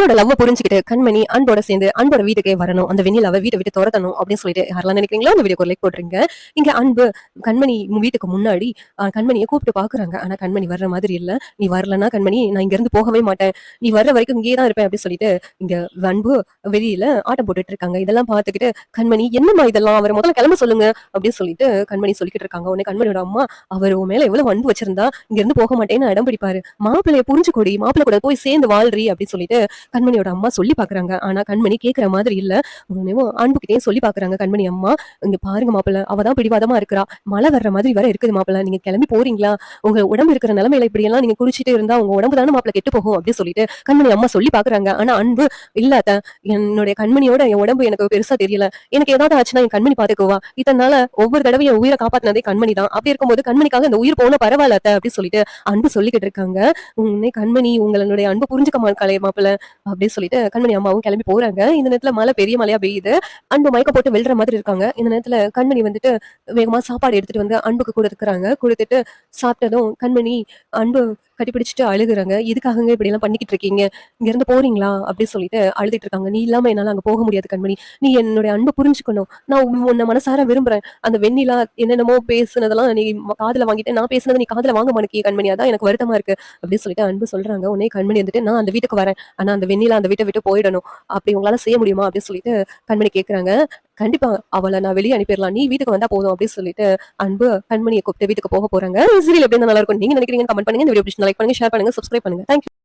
அன்போட லவ் புரிஞ்சுக்கிட்டு கண்மணி அன்போட சேர்ந்து அன்போட வீட்டுக்கே வரணும். அந்த வெண்ணிலாவை வீட்டை விட்டு துரத்தணும் அப்படின்னு சொல்லிட்டு யாரெல்லாம் நினைக்கிறீங்களோ அந்த வீடியோ லைக் போட்டுருங்க. இங்க அன்பு கண்மணி வீட்டுக்கு முன்னாடி கண்மணியை கூப்பிட்டு பாக்குறாங்க ஆனா கண்மணி வர்ற மாதிரி இல்ல. நீ வரலன்னா கண்மணி நான் இங்க இருந்து போகவே மாட்டேன். நீ வர்ற வரைக்கும் இங்கே தான் இருப்பேன் அப்படின்னு சொல்லிட்டு இங்க அன்பு வெளியில ஆட்டம் போட்டுட்டு இருக்காங்க. இதெல்லாம் பாத்துக்கிட்டு கண்மணி என்னம்மா இதெல்லாம்? அவர் முதல்ல கிளம்ப சொல்லுங்க அப்படின்னு சொல்லிட்டு கண்மணி சொல்லிக்கிட்டு இருக்காங்க. உடனே கண்மணியோட அம்மா அவர் உன் மேல எவ்வளவு அன்பு வச்சிருந்தா இங்க இருந்து போக மாட்டேன்னு இடம் பிடிப்பாரு. மாப்பிள்ளைய புரிஞ்சுக்கொடி மாப்பிள்ளை கூட போய் சேர்ந்து வாழ்றி அப்படின்னு சொல்லிட்டு கண்மணியோட அம்மா சொல்லி பாக்குறாங்க. ஆனா கண்மணி கேக்குற மாதிரி இல்லை. உடனேவும் அன்புகிட்டயும் சொல்லி பாக்குறாங்க கண்மணி அம்மா. இங்க பாருங்க மாப்பிள்ள அவதான் பிடிவாதமா இருக்கிறா. மழை வர்ற மாதிரி வர இருக்குது மாப்பிள்ள. நீங்க கிளம்பி போறீங்களா? உங்க உடம்பு இருக்கிற நிலமையில இப்படியெல்லாம் நீங்கள் நீங்க குடிச்சிட்டு இருந்தா உங்க உடம்பு தானே மாப்பிள்ள கெட்டு போகும் அப்படின்னு சொல்லிட்டு கண்மணி அம்மா சொல்லி பாக்குறாங்க. ஆனா அன்பு இல்ல என்னுடைய கண்மணியோட என் உடம்பு எனக்கு பெருசா தெரியல. எனக்கு ஏதாவது ஆச்சுன்னா என் கண்மணி பாத்துக்குவா. இதனால ஒவ்வொரு தடவையும் உயிரை காப்பாத்தினதே கண்மணி தான். அப்படி இருக்கும்போது கண்மணிக்காக இந்த உயிர் போன பரவாயில்ல அப்படின்னு சொல்லிட்டு அன்பு சொல்லிக்கிட்டு இருக்காங்க. உன்னை கண்மணி உங்களுடைய அன்பு புரிஞ்சுக்க மாட்டாளே மாப்பிள்ள. அப்படின்னு சொல்லிட்டு கண்மணி அம்மாவும் கிளம்பி போறாங்க. இந்த நேரத்துல மழை பெரிய மழையா பெய்யுது. அன்பு மயக்க போட்டு வெல்ற மாதிரி இருக்காங்க. இந்த நேரத்துல கண்மணி வந்துட்டு வேகமா சாப்பாடு எடுத்துட்டு வந்து அன்புக்கு கொடுத்துக்கிறாங்க கொடுத்துட்டு சாப்பிட்டதும் கண்மணி அன்பு கட்டிப்பிடிச்சிட்டு அழுகுறாங்க. எதுக்காகங்க இப்படி எல்லாம் பண்ணிக்கிட்டு இருக்கீங்க? இங்க இருந்து போறீங்களா? அப்படின்னு சொல்லிட்டு அழுதுட்டு இருக்காங்க. நீ இல்லாம என்னால அங்க போக முடியாது கண்மணி. நீ என்னுடைய அன்பு புரிஞ்சுக்கணும். நான் உன் உன்னை மனசார விரும்புறேன். அந்த வெண்ணிலா என்னென்னமோ பேசுனதெல்லாம் நீ காதல காதுல வாங்கிட்டு நான் பேசுனதை நீ காதுல வாங்க மாட்டேங்க கண்மணி. அதான் எனக்கு வருத்தமா இருக்கு. அப்படின்னு சொல்லிட்டு அன்பு சொல்றாங்க. உன்னே கண்மணி வந்துட்டு நான் அந்த வீட்டுக்கு வரேன். ஆனா அந்த வெண்ணிலா அந்த வீட்டை விட்டு போயிடணும். அப்படி உங்களால செய்ய முடியுமா? அப்படின்னு சொல்லிட்டு கண்மணி கேக்குறாங்க. கண்டிப்பா அவளை நான் வெளியே அனுப்பிடலாம். நீ வீட்டுக்கு வந்தா போதும் அப்படின்னு சொல்லிட்டு அன்பு கண்மணியை கூப்பிட்டு வீட்டுக்கு போக போறாங்க. சீரியல் எப்படி நல்லா இருக்கும். நீங்க நினைக்கிறீங்க கமெண்ட் பண்ணுங்க. இந்த வீடியோ பிடிச்சி லைக் பண்ணுங்க ஷேர் பண்ணுங்க சப்ஸ்கிரைப் பண்ணுங்க. தேங்க்யூ